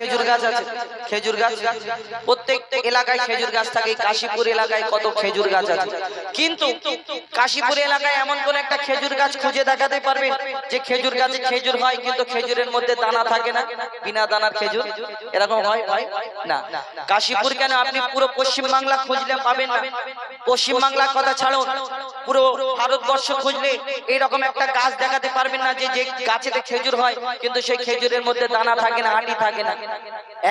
খেজুর গাছ আছে। খেজুর গাছ এলাকায় খেজুর গাছ থাকে। এলাকায় কত খেজুর গাছ কিন্তু কাশীপুর এলাকায় এমন কোন একটা খেজুর গাছ খুঁজে দেখাতে পারবেন যে খেজুর গাছে খেজুর হয়, কিন্তু খেজুরের মধ্যে দানা থাকে না। বিনা দানার খেজুর? এরকম হয়? না। কাশীপুর কেন আপনি পুরো পশ্চিম বাংলা খুঁজলে পাবেন না? পশ্চিম কথা ছাড়ুন। পুরো ভারতবর্ষ খুঁজলে এইরকম একটা গাছ দেখাতে পারবেন না যে যে গাছেতে খেজুর হয়, কিন্তু সেই খেজুরের মধ্যে দানা থাকে না আটি থাকে না।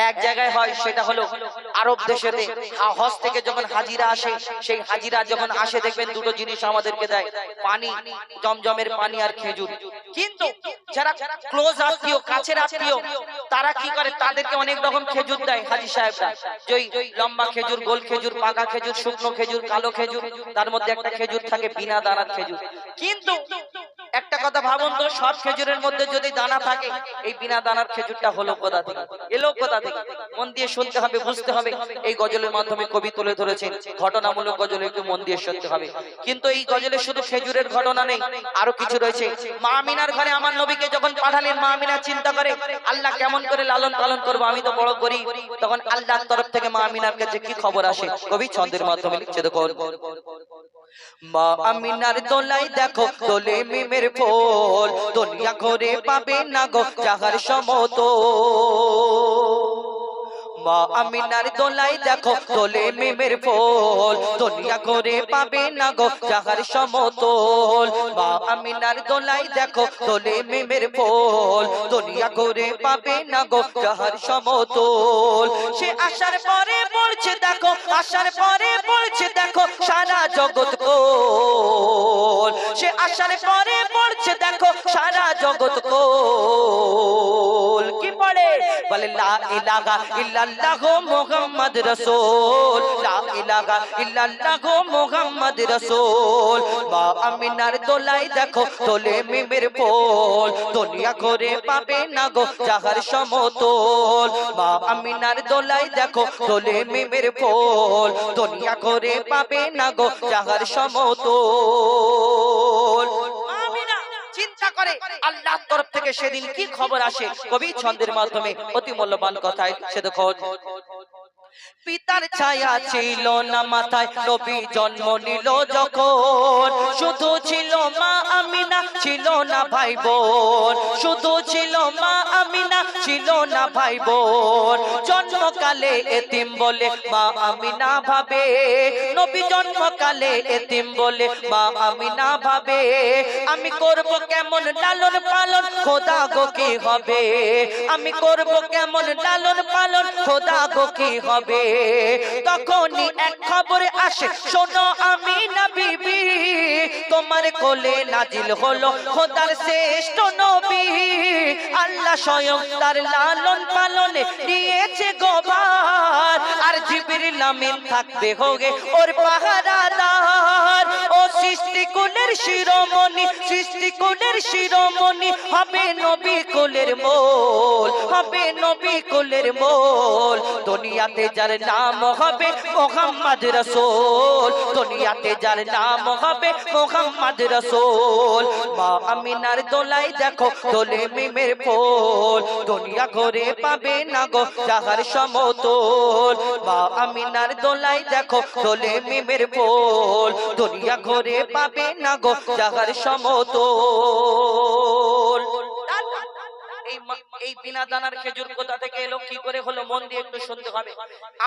এক জায়গায় হয়, সেটা হলো আরব দেশেতে হজ থেকে যখন হাজিরা আসে, সেই হাজিরা যখন আসে, দেখবেন দুটো জিনিস আমাদেরকে দেয়। পানি, জমজমের পানি আর খেজুর। কিন্তু যারা ক্লোজ আত্মীয়, কাছের আত্মীয়, তারা কি করে? তাদেরকে অনেক রকম খেজুর দেয় হাজি সাহেবরা। জয় লম্বা খেজুর, গোল খেজুর, পাকা খেজুর, শুকনো খেজুর, কালো খেজুর, তার মধ্যে একটা খেজুর থাকে বিনা দানার খেজুর। কিন্তু একটা কথা ভাবুন তো, সব খেজুরের মধ্যে যদি দানা থাকে, এই বিনা দানার খেজুরটা হলো কোথা থেকে এলো কোথা থেকে মন দিয়ে শুনতে হবে, বুঝতে হবে। এই গজলের মাধ্যমে কবি তুলে ধরেছেন, ঘটনামূলক গজল একটু মন দিয়ে শুনতে হবে। কিন্তু এই গজলে শুধু খেজুরের ঘটনা নেই, আরও কিছু রয়েছে। মা আমিনার ঘরে আমার নবীকে যখন পাঠালেন, মা আমিনা চিন্তা করে, আল্লাহ কেমন করে লালন পালন করব, আমি তো বড় করি তখন আল্লাহর তরফ থেকে মা আমিনার কাছে কি খবর আসে? কবি ছন্দের মাধ্যমে লিখছে দেখো মা আমিনার দোলাই দেখো দোলে মিমের ফোল দুনিয়া করে পাবে না গো যাহার সমত মা আমিনার দোলাই দেখো, দোলে মিমের ফোল। দুনিয়া করে পাবে না গো, যাহার সমতল। মা আমিনার দোলাই দেখো, দোলে মিমের ফোল। দুনিয়া করে পাবে না গো, যাহার সমতল। সে আসার পরে বলছে, দেখো, আসার পরে বলছে, দেখো, সারা জগৎ কোল। সে আসার পরে বলছে, দেখো, সারা জগৎ কোল। কি পড়ে? বলে, লা ইলাহা ইল্লাল্লাহ। মুহাম্মদ রাসূল। লা ইলাহা ইল্লাল্লাহ মুহাম্মদ রাসূল। মা আমিনার দোলাই দেখো তোলে মিমের পোল। দুনিয়া করে পাবে না গো যাহার সমতল। মা আমিনার দোলাই দেখো তোলে মিমের পোল। দুনিয়া করে পাবে না গো যাহার সমতল। করে, আল্লাহর তরফ থেকে সেদিন কি খবর আসে? কবি ছন্দের মাধ্যমে অতি মূল্যবান সে পিতার ছায়া ছিল না মাথায় জন্ম নিল যখন। শুধু ছিল মা আমিনা, ছিল না ভাই বোন শুধু ছিল মা আমিনা, ছিল না ভাই বোন জন্মকালে এতিম বলে মা আমিনা ভাবে। নবী জন্মকালে এতিম বলে মা আমি না ভাবে, আমি করব কেমন লালন পালন, খোদা গো কি হবে? আমি করব কেমন লালন পালন, খোদা গো কি হবে? তখনই এক খবর আসে, শোনো আমি না বিবি তোমার কোলে নাজিল হলো খোদার শ্রেষ্ঠ নবী। আল্লাহ স্বয়ং তার লালন পালনে নিয়েছে গোবার। আর জিবরিল আমিন থাকবে হোগে ওর পাহারাদার। ও সৃষ্টি কুলের শিরোমণি সৃষ্টি কুলের শিরোমণি হবে নবী কুলের মোল, হবে নবী কুলের মোল। দুনিয়াতে যার নাম হবে মোহাম্মদ রসুল, দুনিয়াতে যার নাম হবে মোহাম্মদ রসুল। মা আমিনার দোলাই দেখো, দোলে মিমের ফুল। দুনিয়া ঘরে পাবে না গো যাহার সমতল। মা আমিনার দোলাই দেখো, দোলে মিমের ফুল। দুনিয়া ঘরে পাবে না গো যাহার সমতল। এই বিনা দানার খেজুর কোথা থেকে এলো? কি করে হলো? মন দিয়ে একটু শুনতে হবে।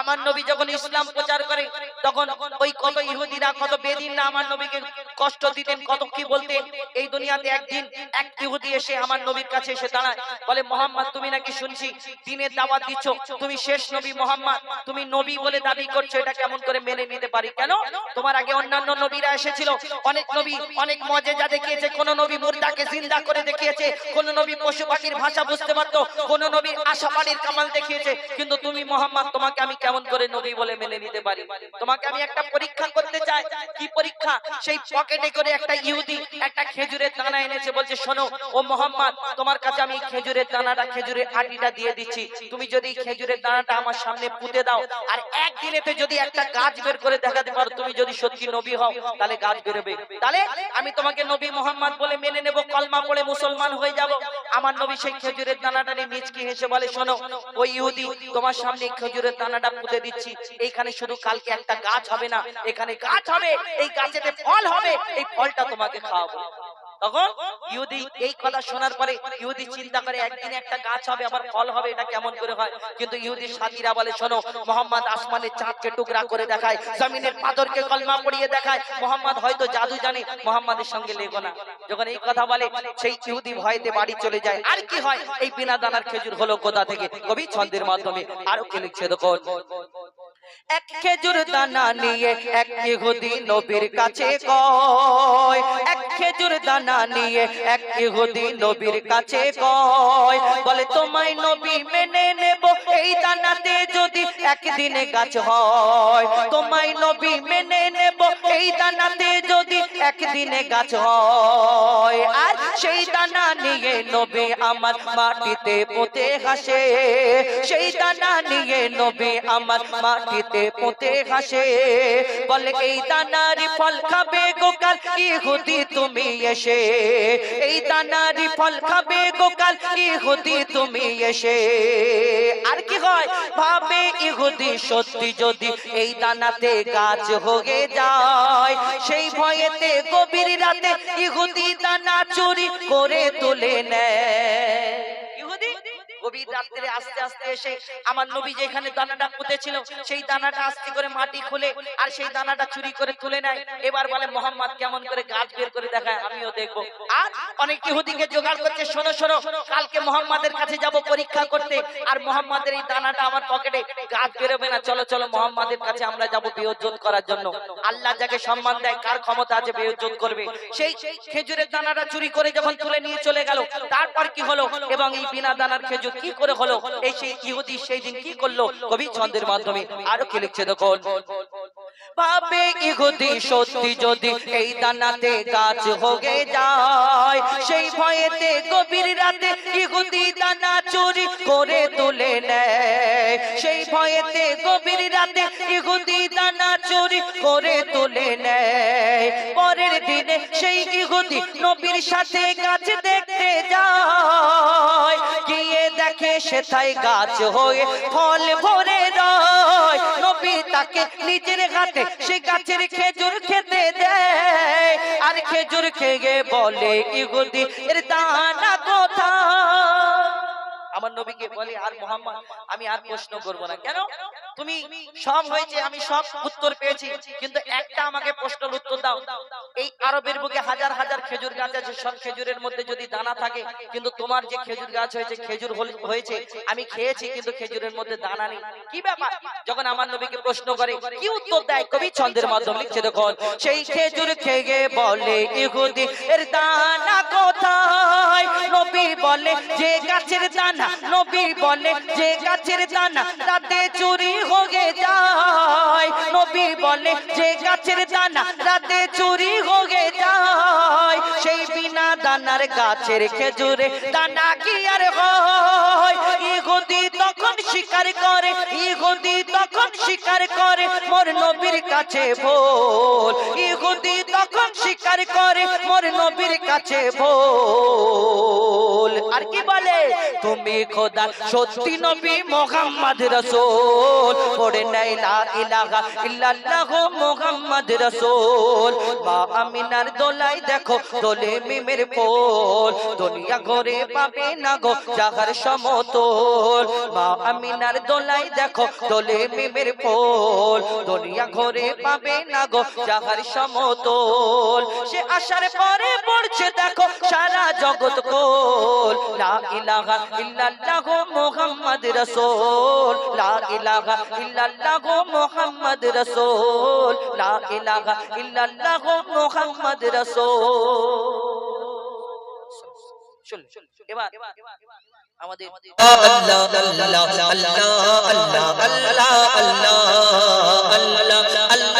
আমার নবী যখন ইসলাম প্রচার করে, তখন ওই কত ইহুদিরা, কত বেদিনরা আমার নবীকে কষ্ট দিতেন, কত কি বলতেন। এই দুনিয়াতে একদিন এক ইহুদি এসে আমার নবীর কাছে এসে দাঁড়ায়, বলে, মোহাম্মদ, তুমি নাকি শুনছি? দিনের দাওয়াত দিচ্ছ। তুমি শেষ নবী মোহাম্মদ। তুমি নবী বলে দাবি করছ, এটা কেমন করে মেনে নিতে পারি? কেন? তোমার আগে অন্যান্য নবীরা এসেছিল। অনেক নবী, অনেক মজেজা দেখিয়েছে। কোন নবী মুর্দাকে জিন্দা করে দেখিয়েছে। কোন নবী পশু পাখির ভাষা বুঝতে পারতো কোন নবী কামাল দেখিয়েছে, কিন্তু তুমি মোহাম্মদ, তোমাকে আমি কেমন করে নবী বলে মেনে নিতে পারি? তোমাকে আমি একটা পরীক্ষা করতে চাই। কি পরীক্ষা? সেই পকেটে করে একটা ইহুদি একটা খেজুরের দানা এনেছে, বলছে, শোনো, ও মোহাম্মদ, তোমার কাছে আমি খেজুরের দানাটা, খেজুরের আটিটা দিয়ে দিচ্ছি। তুমি যদি খেজুরের দানাটা আমার সামনে পুঁতে দাও, আর একদিনেতে যদি একটা গাছ বের করে দেখাতে পারো, তুমি যদি সত্যি নবী হও, তাহলে গাছ বেরোবে। তাহলে আমি তোমাকে নবী মোহাম্মদ বলে মেনে নেব, কলমা পড়ে মুসলমান হয়ে যাব। আমার নবী সেই খেজুরের দানা নিয়ে মিচকি হেসে বলে, শোনো, ওই ইহুদি, তোমার সামনে খেজুরের দানাটা পুঁতে দিচ্ছি। এইখানে শুধু কালকে একটা গাছ হবে না, এখানে গাছ হবে, এই গাছেতে ফল হবে, এই ফলটা তোমাকে খাওয়াবো। তখন ইহুদি এই কথা শোনার পরে ইহুদি চিন্তা করে, একদিন একটা গাছ হবে, আবার ফল হবে, এটা কেমন করে হয়? কিন্তু ইহুদির সাথীরা বলে, শোনো, মোহাম্মদ আসমানের চাঁদকে টুকরা করে দেখায়, জমিনের পাথরকে কলমা পড়িয়ে দেখায়, মোহাম্মদ হয়তো জাদু জানে, মোহাম্মদের সঙ্গে লেগো না। যখন এই কথা বলে, সেই ইহুদি ভয়তে বাড়ি চলে যায়। আর কি হয়? এই বিনা দানার খেজুর হলো কোথা থেকে? কবি ছন্দের মাধ্যমে। আরও কে লিখছে দেখো এক খেজুর দানা নিয়ে এক ইহুদি নবীর কাছে কয়, এক খেজুর দানা নিয়ে এক ইহুদি নবীর কাছে কয়, বলে, তোমায় নবী মেনে নেব। এই দানাতে যদি একদিনে গাছ হয়, তোমায় নবী মেনে নেব। এই দানাতে যদি একদিনে গাছ হয়, আর সেই দানা নিয়ে নবী আমার মাটিতে পুঁতে হাসে। সেই দানা নিয়ে নবী আমার মাটিতে পুঁতে হাসে। বলে, এই দানারি ফল খাবে গোকাল ইহুদি তুমি এসে। এই দানারি ফল খাবে গোকাল ইহুদি তুমি এসে। আর কি হয়? ভাবে ইহুদি সত্যি যদি এই দানাতে গাছ হয়ে যায়, সেই ভয়েতে গভীর রাতে ইহুদি দানা চুরি করে তোলে নেয়। গভীর রাত্রে আস্তে আস্তে এসে আমার নবী যেখানে দানাটা পুঁতেছিল, সেই দানাটা আস্তে করে মাটি খুলে আর সেই দানাটা চুরি করে তুলে নেয়। এবার বলে, মোহাম্মদ, কেমন করে গাছ বের করে দেখায়, আমিও দেখব। অনেক ইহুদিকে জোগাড় করছে, শোনো শোনো, কালকে মোহাম্মদের কাছে যাব পরীক্ষা করতে। আর মোহাম্মদের এই দানাটা আমার পকেটে, গাছ বেরোবে না, চলো চলো, মোহাম্মদের কাছে আমরা যাব করার জন্য। আল্লাহ যাকে সম্মান দেয়, কার ক্ষমতা আছে করবে। সেই খেজুরের দানাটা চুরি করে যখন তুলে নিয়ে চলে গেল, তারপর কি হলো? এবং এই বিনা দানার খেজুর কি করে হলো? এই সেই ইহুদি সেই দিন কি করল? কবি ছন্দের মাধ্যমে। আরও কি লিখছে দেখুন? ভাবে ইহুদি সত্যি যদি এই দানাতে গাছ হয়ে যায়, সেই ভয়েতে গভীর রাতে ইহুদি দানা চুরি করে তুলে নেয়। সেই ভয়েতে গভীর রাতে ইহুদি দানা চুরি করে তুলে নেয়। পরের দিনে সেই ইহুদি নবীর সাথে গাছ দেখতে যায়। সেথায় গাছ হয়ে ফল ভরে রয়। নবী তাকে নিজের হাতে সে গাছের খেজুর খেতে দেয়। আর খেজুর খেয়ে বলে ইহুদি এর দানা কোথায়? আমার নবীকে বলে, আর মোহাম্মদ, আমি আর প্রশ্ন করব না। কেন? তুমি সব হয়েছে, আমি সব উত্তর পেয়েছি, কিন্তু একটা আমাকে প্রশ্নের উত্তর দাও। এই আরবের বুকে হাজার হাজার খেজুর গাছ আছে, সব খেজুরের মধ্যে যদি দানা থাকে, কিন্তু তোমার যে খেজুর গাছ হয়েছে, খেজুর হয়েছে, আমি খেয়েছি, কিন্তু খেজুরের মধ্যে দানা নেই। কি ব্যাপার? যখন আমার নবীকে প্রশ্ন করে, কি উত্তর দেয়? কবি ছন্দের মাধ্যমে লিখছে, দেখুন, সেই খেজুর খেয়ে বলে ইহুদি, এর দানা বলে, যে গাছের দানা নবী বলে, যে গাছের দানা রাতে চুরি হয়ে যায়। নবী বলে, যে গাছের দানা রাতে চুরি হয়ে যায়, সেই বিনা দানার গাছের খেজুরে দানা কি আর হয়? ইহুদি তখন শিকার করে, ইহুদি তখন শিকার করে, মোর নবীর কাছে বল ইহুদি তখন স্বীকার করে, মোর নবীর কাছে বল আর কি বলে? তুমি খোদা, সত্যি নবী মোহাম্মদ রসুল। পড়ে নাই লা ইলাহা ইল্লাল্লাহু মোহাম্মদ রসুল। মা আমিনার দোলাই দেখো, দোলে মিমের পোল দুনিয়া ঘরে পাবে না গো যাহার সমতল। মা আমিনার দোলাই দেখো, দোলে মিমের পোল দুনিয়া ঘরে পাবে না গো যাহার সমতল। কোল সে আসার পরে পড়ছে দেখো সারা জগৎ কোল লা ইলাহা ইল্লাল্লাহ মুহাম্মদ রাসূল লা ইলাহা ইল্লাল্লাহ মুহাম্মদ রাসূল লা ইলাহা ইল্লাল্লাহ মুহাম্মদ রাসূল এবার আমাদের আল্লাহ আল্লাহ আল্লাহ আল্লাহ আল্লাহ আল্লাহ আল্লাহ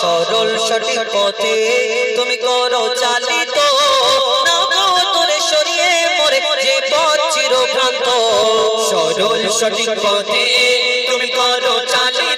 সরল সঠিক পথে তুমি করো চালিত। সরল সঠিক পথে তুমি করো চালিত।